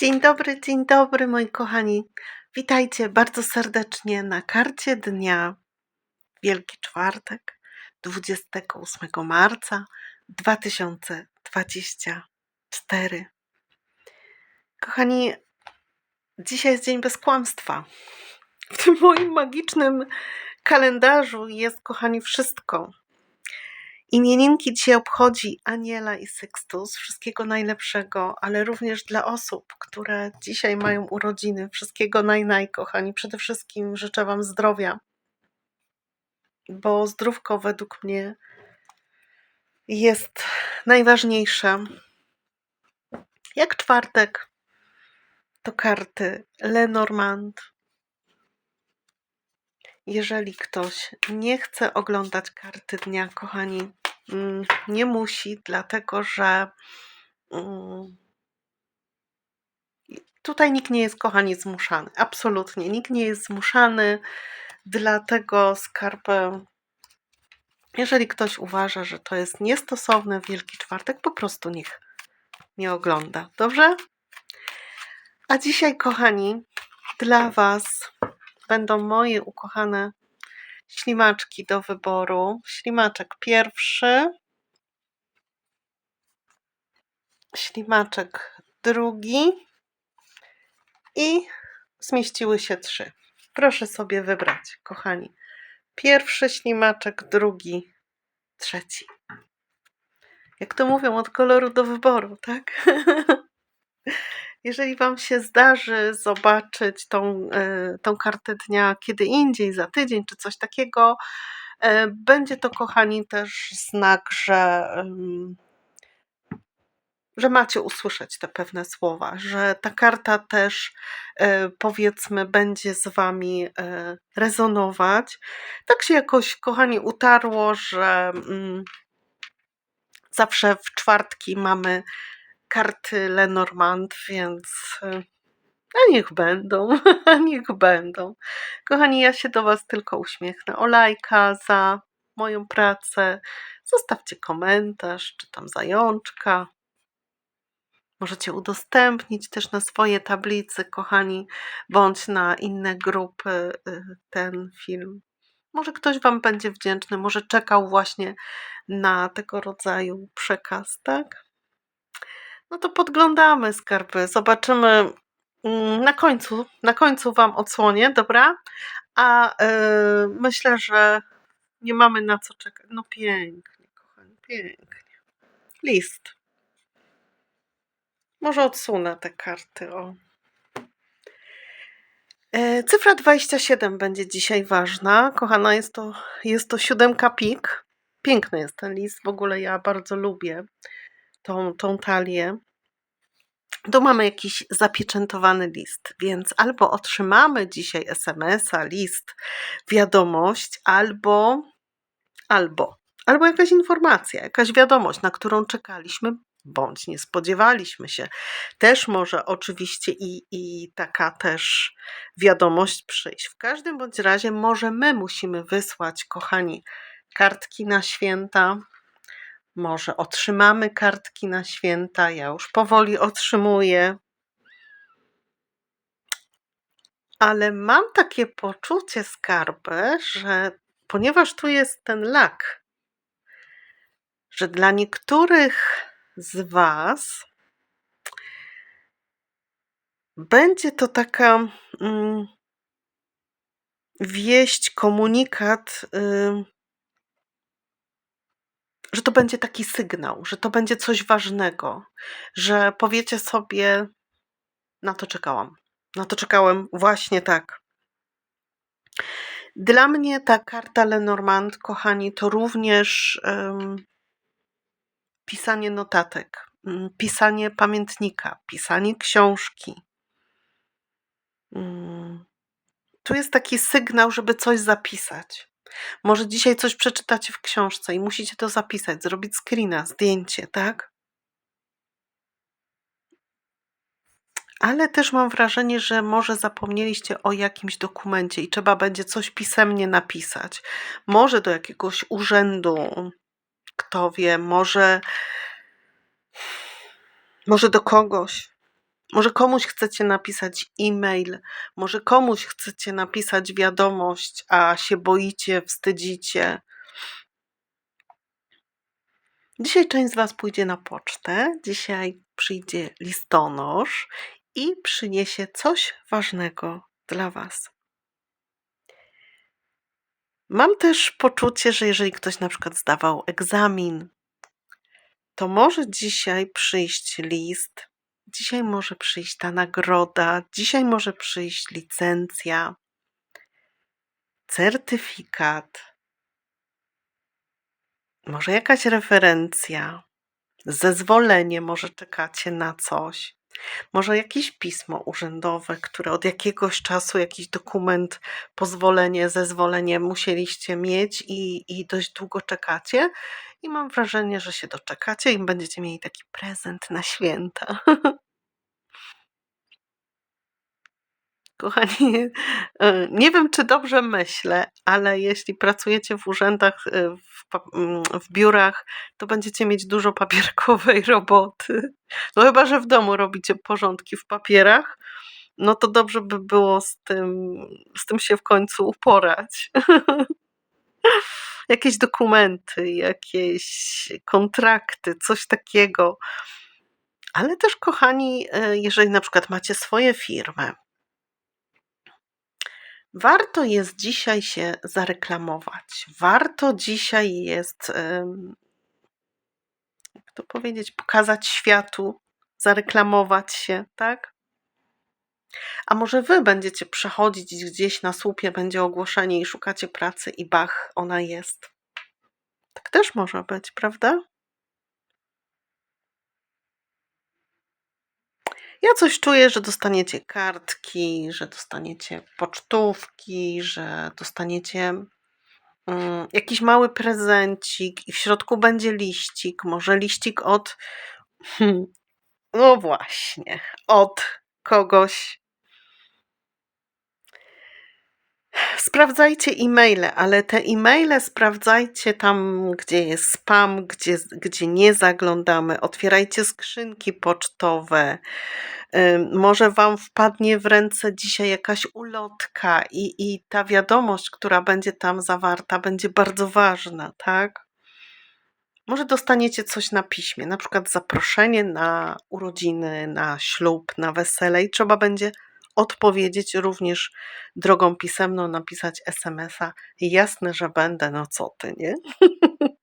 Dzień dobry, dzień dobry moi kochani. Witajcie bardzo serdecznie na karcie dnia Wielki Czwartek 28 marca 2024. Kochani, dzisiaj jest dzień bez kłamstwa. W tym moim magicznym kalendarzu jest, kochani, wszystko. Imieninki dzisiaj obchodzi Aniela i Sykstus. Wszystkiego najlepszego, ale również dla osób, które dzisiaj mają urodziny. Wszystkiego naj, naj, kochani. Przede wszystkim życzę Wam zdrowia, bo zdrówko według mnie jest najważniejsze. Jak czwartek, to karty Lenormand. Jeżeli ktoś nie chce oglądać karty dnia, kochani, nie musi, dlatego że mm, tutaj nikt nie jest, kochani, zmuszany. Absolutnie, nikt nie jest zmuszany, dlatego skarpę. Jeżeli ktoś uważa, że to jest niestosowne w Wielki Czwartek, po prostu niech nie ogląda. Dobrze? A dzisiaj, kochani, dla Was będą moje ukochane ślimaczki do wyboru. Ślimaczek pierwszy, ślimaczek drugi i zmieściły się trzy. Proszę sobie wybrać, kochani. Pierwszy ślimaczek, drugi, trzeci. Jak to mówią, od koloru do wyboru, tak? Jeżeli Wam się zdarzy zobaczyć tą, e, tą kartę dnia kiedy indziej, za tydzień czy coś takiego, e, będzie to, kochani, też znak, że, że macie usłyszeć te pewne słowa, że ta karta też, e, powiedzmy, będzie z Wami rezonować. Tak się jakoś, kochani, utarło, że mm, zawsze w czwartki mamy karty Lenormand, więc e, a niech będą, niech będą. Kochani, ja się do Was tylko uśmiechnę. O lajka za moją pracę. Zostawcie komentarz, czy tam zajączka. Możecie udostępnić też na swoje tablicy, kochani, bądź na inne grupy y, ten film. Może ktoś Wam będzie wdzięczny, może czekał właśnie na tego rodzaju przekaz, tak? No to podglądamy skarby. Zobaczymy mm, na końcu. Na końcu Wam odsłonię, dobra? A yy, myślę, że nie mamy na co czekać. No pięknie, kochani, pięknie. List. Może odsunę te karty. O. E, cyfra 27 będzie dzisiaj ważna. Kochana, jest to, jest to siódemka pik. Piękny jest ten list. W ogóle ja bardzo lubię tą, tą talię, to mamy jakiś zapieczętowany list, więc albo otrzymamy dzisiaj SMS-a, list, wiadomość, albo, albo, albo jakaś informacja, jakaś wiadomość, na którą czekaliśmy, bądź nie spodziewaliśmy się. Też może oczywiście i, i taka też wiadomość przyjść. W każdym bądź razie może my musimy wysłać, kochani, kartki na święta, może otrzymamy kartki na święta. Ja już powoli otrzymuję. Ale mam takie poczucie skarby, że ponieważ tu jest ten lak, że dla niektórych z Was będzie to taka mm, wieść, komunikat. Y, że to będzie taki sygnał, że to będzie coś ważnego, że powiecie sobie, na to czekałam. Na to czekałem właśnie tak. Dla mnie ta karta Lenormand, kochani, to również um, pisanie notatek, um, pisanie pamiętnika, pisanie książki. Um, tu jest taki sygnał, żeby coś zapisać. Może dzisiaj coś przeczytacie w książce i musicie to zapisać, zrobić screena, zdjęcie, tak? Ale też mam wrażenie, że może zapomnieliście o jakimś dokumencie i trzeba będzie coś pisemnie napisać. Może do jakiegoś urzędu, kto wie, może, może do kogoś, Może komuś chcecie napisać e-mail, może komuś chcecie napisać wiadomość, a się boicie, wstydzicie. Dzisiaj część z Was pójdzie na pocztę, dzisiaj przyjdzie listonosz i przyniesie coś ważnego dla Was. Mam też poczucie, że jeżeli ktoś na przykład zdawał egzamin, to może dzisiaj przyjść list, dzisiaj może przyjść ta nagroda, dzisiaj może przyjść licencja, certyfikat, może jakaś referencja, zezwolenie, może czekacie na coś. Może jakieś pismo urzędowe, które od jakiegoś czasu, jakiś dokument, pozwolenie, zezwolenie musieliście mieć i, i dość długo czekacie. I mam wrażenie, że się doczekacie i będziecie mieli taki prezent na święta. Kochani, e, nie wiem, czy dobrze myślę, ale jeśli pracujecie w urzędach, e, w, mm, w biurach, to będziecie mieć dużo papierkowej roboty. No chyba, że w domu robicie porządki w papierach, no to dobrze by było z tym, z tym się w końcu uporać. jakieś dokumenty, jakieś kontrakty, coś takiego. Ale też, kochani, e, jeżeli na przykład macie swoje firmy, Warto jest dzisiaj się zareklamować. Warto dzisiaj jest, jak to powiedzieć, pokazać światu, zareklamować się, tak? A może wy będziecie przechodzić gdzieś na słupie, będzie ogłoszenie i szukacie pracy i bach, ona jest. Tak też może być, prawda? Ja coś czuję, że dostaniecie kartki, że dostaniecie pocztówki, że dostaniecie mm, jakiś mały prezencik i w środku będzie liścik, może liścik od, hmm, no właśnie, od kogoś, Sprawdzajcie e-maile, ale te e-maile sprawdzajcie tam, gdzie jest spam, gdzie, gdzie nie zaglądamy. Otwierajcie skrzynki pocztowe. Może Wam wpadnie w ręce dzisiaj jakaś ulotka i, i ta wiadomość, która będzie tam zawarta, będzie bardzo ważna, tak? Może dostaniecie coś na piśmie, na przykład zaproszenie na urodziny, na ślub, na wesele i trzeba będzie odpowiedzieć również drogą pisemną, napisać SMS-a. Jasne, że będę, no co ty, nie?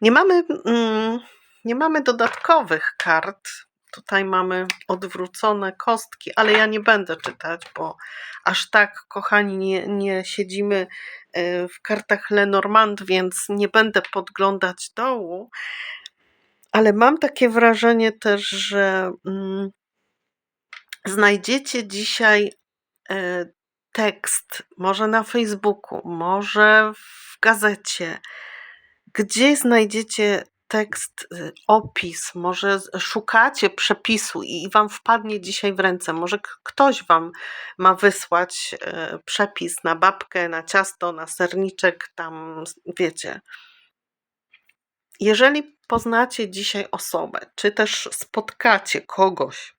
nie mamy, mm, nie mamy dodatkowych kart. Tutaj mamy odwrócone kostki, ale ja nie będę czytać, bo aż tak, kochani, nie, nie siedzimy y, w kartach Lenormand, więc nie będę podglądać dołu. Ale mam takie wrażenie też, że mm, znajdziecie dzisiaj e, tekst, może na Facebooku, może w gazecie, gdzie znajdziecie tekst, y, opis, może szukacie przepisu i wam wpadnie dzisiaj w ręce. Może ktoś wam ma wysłać e, przepis na babkę, na ciasto, na serniczek, tam wiecie. Jeżeli poznacie dzisiaj osobę, czy też spotkacie kogoś,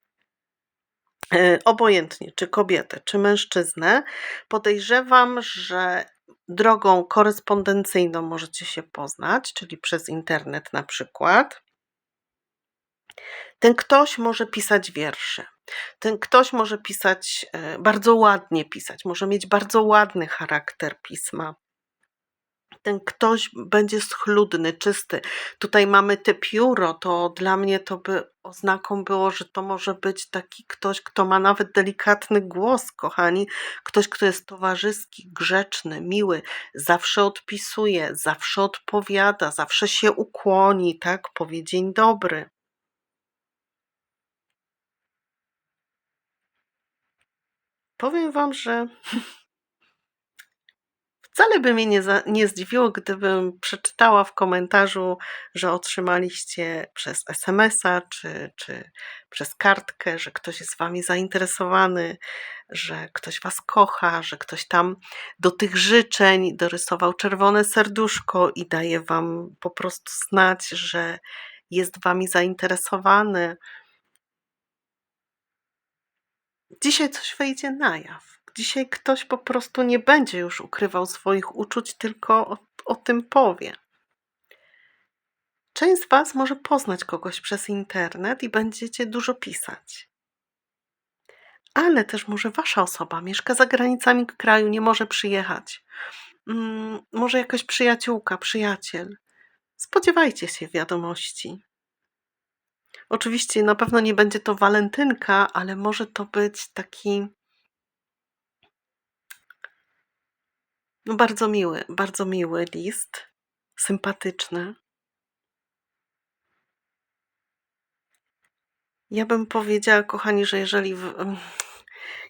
e, obojętnie, czy kobietę, czy mężczyznę, podejrzewam, że drogą korespondencyjną możecie się poznać, czyli przez internet na przykład. Ten ktoś może pisać wiersze. Ten ktoś może pisać, e, bardzo ładnie pisać, może mieć bardzo ładny charakter pisma ten ktoś będzie schludny, czysty. Tutaj mamy te pióro, to dla mnie to by oznaką było, że to może być taki ktoś, kto ma nawet delikatny głos, kochani, ktoś, kto jest towarzyski, grzeczny, miły, zawsze odpisuje, zawsze odpowiada, zawsze się ukłoni, tak, powie dzień dobry. Powiem Wam, że Wcale by mnie nie, za, nie zdziwiło, gdybym przeczytała w komentarzu, że otrzymaliście przez SMS-a czy, czy przez kartkę, że ktoś jest wami zainteresowany, że ktoś was kocha, że ktoś tam do tych życzeń dorysował czerwone serduszko i daje wam po prostu znać, że jest wami zainteresowany. Dzisiaj coś wyjdzie na jaw. Dzisiaj ktoś po prostu nie będzie już ukrywał swoich uczuć, tylko o, o tym powie. Część z Was może poznać kogoś przez internet i będziecie dużo pisać. Ale też może Wasza osoba mieszka za granicami kraju, nie może przyjechać. Mm, może jakaś przyjaciółka, przyjaciel. Spodziewajcie się wiadomości. Oczywiście na pewno nie będzie to walentynka, ale może to być taki no bardzo miły, bardzo miły list, sympatyczny. Ja bym powiedziała, kochani, że jeżeli w,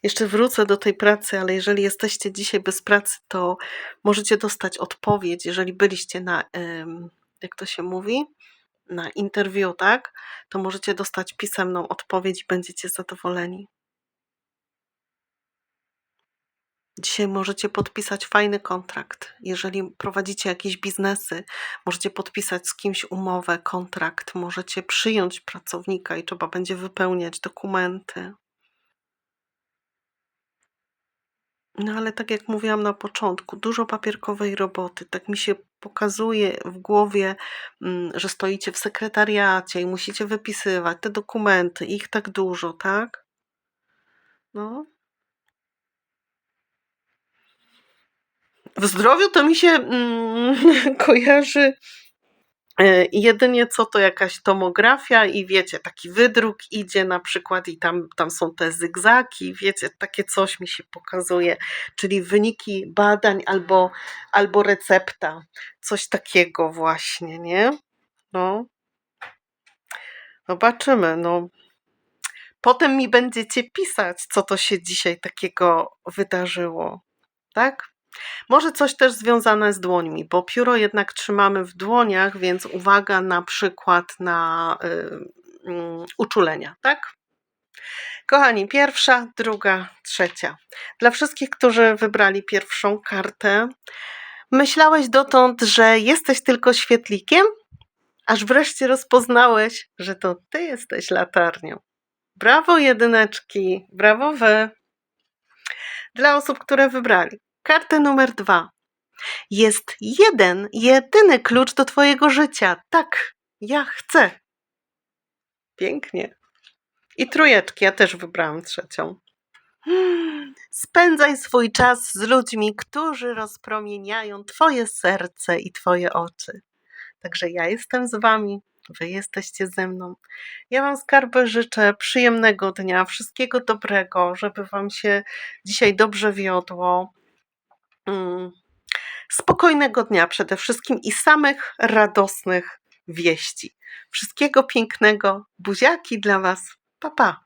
jeszcze wrócę do tej pracy, ale jeżeli jesteście dzisiaj bez pracy, to możecie dostać odpowiedź, jeżeli byliście na, jak to się mówi, na interview, tak? To możecie dostać pisemną odpowiedź i będziecie zadowoleni. Dzisiaj możecie podpisać fajny kontrakt. Jeżeli prowadzicie jakieś biznesy, możecie podpisać z kimś umowę, kontrakt, możecie przyjąć pracownika i trzeba będzie wypełniać dokumenty. No ale tak jak mówiłam na początku, dużo papierkowej roboty. Tak mi się pokazuje w głowie, mm, że stoicie w sekretariacie i musicie wypisywać te dokumenty, ich tak dużo, tak? No. W zdrowiu to mi się mm, kojarzy e, jedynie co to jakaś tomografia i wiecie, taki wydruk idzie na przykład i tam, tam są te zygzaki, wiecie, takie coś mi się pokazuje, czyli wyniki badań albo, albo recepta, coś takiego właśnie, nie? No. Zobaczymy, no. Potem mi będziecie pisać, co to się dzisiaj takiego wydarzyło, tak? Może coś też związane z dłońmi, bo pióro jednak trzymamy w dłoniach, więc uwaga na przykład na y, mm, uczulenia, tak? Kochani, pierwsza, druga, trzecia. Dla wszystkich, którzy wybrali pierwszą kartę, myślałeś dotąd, że jesteś tylko świetlikiem, aż wreszcie rozpoznałeś, że to ty jesteś latarnią. Brawo jedyneczki, brawo wy. Dla osób, które wybrali. Kartę numer dwa. Jest jeden, jedyny klucz do Twojego życia. Tak, ja chcę. Pięknie. I trójeczki, ja też wybrałam trzecią. Hmm, Spędzaj swój czas z ludźmi, którzy rozpromieniają Twoje serce i Twoje oczy. Także ja jestem z Wami, Wy jesteście ze mną. Ja Wam skarby życzę przyjemnego dnia, wszystkiego dobrego, żeby Wam się dzisiaj dobrze wiodło. Mm, Spokojnego dnia przede wszystkim i samych radosnych wieści. Wszystkiego pięknego. Buziaki dla Was. Pa, pa.